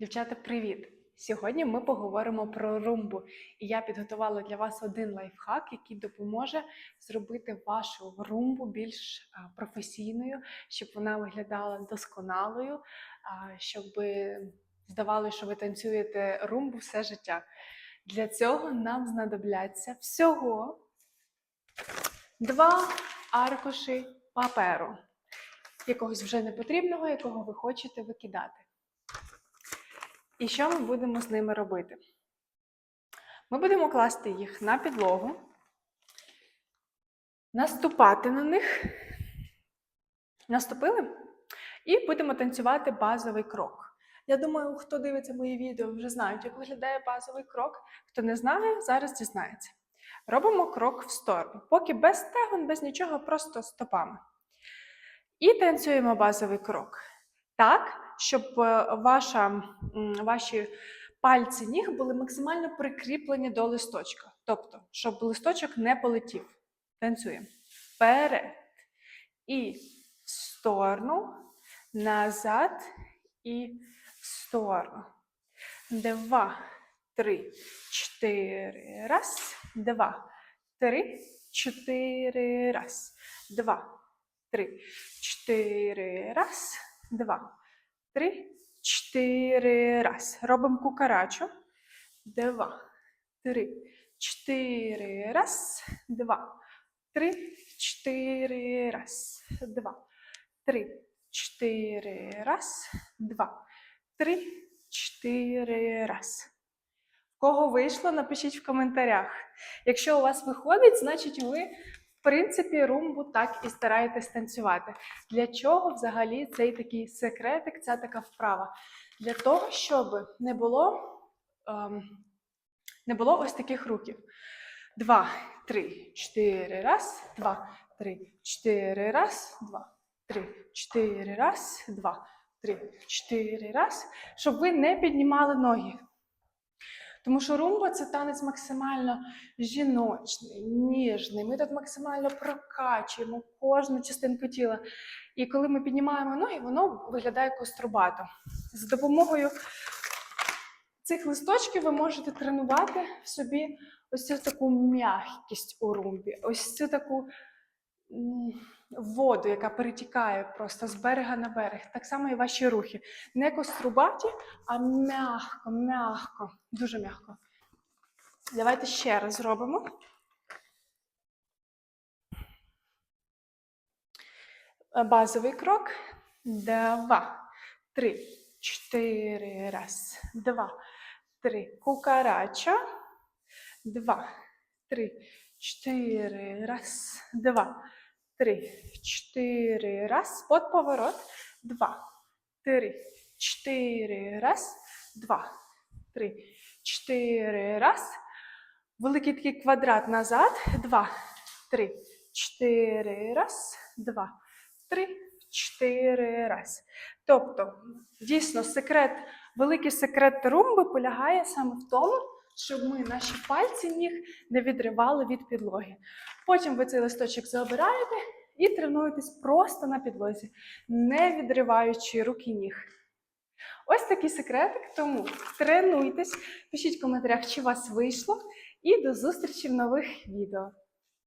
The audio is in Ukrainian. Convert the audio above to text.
Дівчата, привіт! Сьогодні ми поговоримо про румбу, і я підготувала для вас один лайфхак, який допоможе зробити вашу румбу більш професійною, щоб вона виглядала досконалою, щоб здавалося, що ви танцюєте румбу все життя. Для цього нам знадобляться всього два аркуші паперу, якогось вже непотрібного, якого ви хочете викидати. І що ми будемо з ними робити? Ми будемо класти їх на підлогу, наступати на них, наступили, і будемо танцювати базовий крок. Я думаю, хто дивиться мої відео, вже знають, як виглядає базовий крок. Хто не знає, зараз дізнається. Робимо крок в сторону, поки без стегон, без нічого, просто стопами. І танцюємо базовий крок. Так, щоб е, ваша, ваші пальці ніг були максимально прикріплені до листочка. Тобто, щоб листочок не полетів. Танцюємо. Вперед. І в сторону, назад і в сторону. Два, три, чотири. Раз, два, три, чотири. Раз, два, три, чотири. Раз, два, три, чотири. Раз. Робимо кукарачу. Два, три, чотири. Раз, два, три, чотири. Раз, два, три, чотири. Раз, два, три, чотири. Раз. Кого вийшло, напишіть в коментарях. Якщо у вас виходить, значить ви, в принципі, румбу так і стараєтесь танцювати. Для чого взагалі цей такий секретик, ця така вправа? Для того, щоб не було, ем, не було ось таких рухів. Два, три, чотири, раз, два, три, чотири, раз, два, три, чотири, раз, два, три, чотири, раз, щоб ви не піднімали ноги. Тому що румба це танець максимально жіночний, ніжний. Ми тут максимально прокачуємо кожну частинку тіла. І коли ми піднімаємо ноги, воно виглядає кострубато. За допомогою цих листочків ви можете тренувати в собі ось цю таку м'якість у румбі, ось цю таку воду, яка перетікає просто з берега на берег. Так само і ваші рухи. Не кострубаті, а м'яко, м'яко, дуже м'яко. Давайте ще раз зробимо. Базовий крок. Два, три, чотири. Раз, два, три. Кукарача. Два, три, чотири. Раз, два, три, чотири. Раз. Под поворот. Два, три, чотири. Раз, два, три, чотири. Раз. Великий такий квадрат назад. Два, три, чотири. Раз, два, три, чотири. Раз. Тобто, дійсно, секрет, великий секрет румби полягає саме в тому, щоб ми наші пальці ніг не відривали від підлоги. Потім ви цей листочок забираєте і тренуєтесь просто на підлозі, не відриваючи руки ніг. Ось такий секретик, тому тренуйтесь, пишіть в коментарях, чи у вас вийшло, і до зустрічі в нових відео.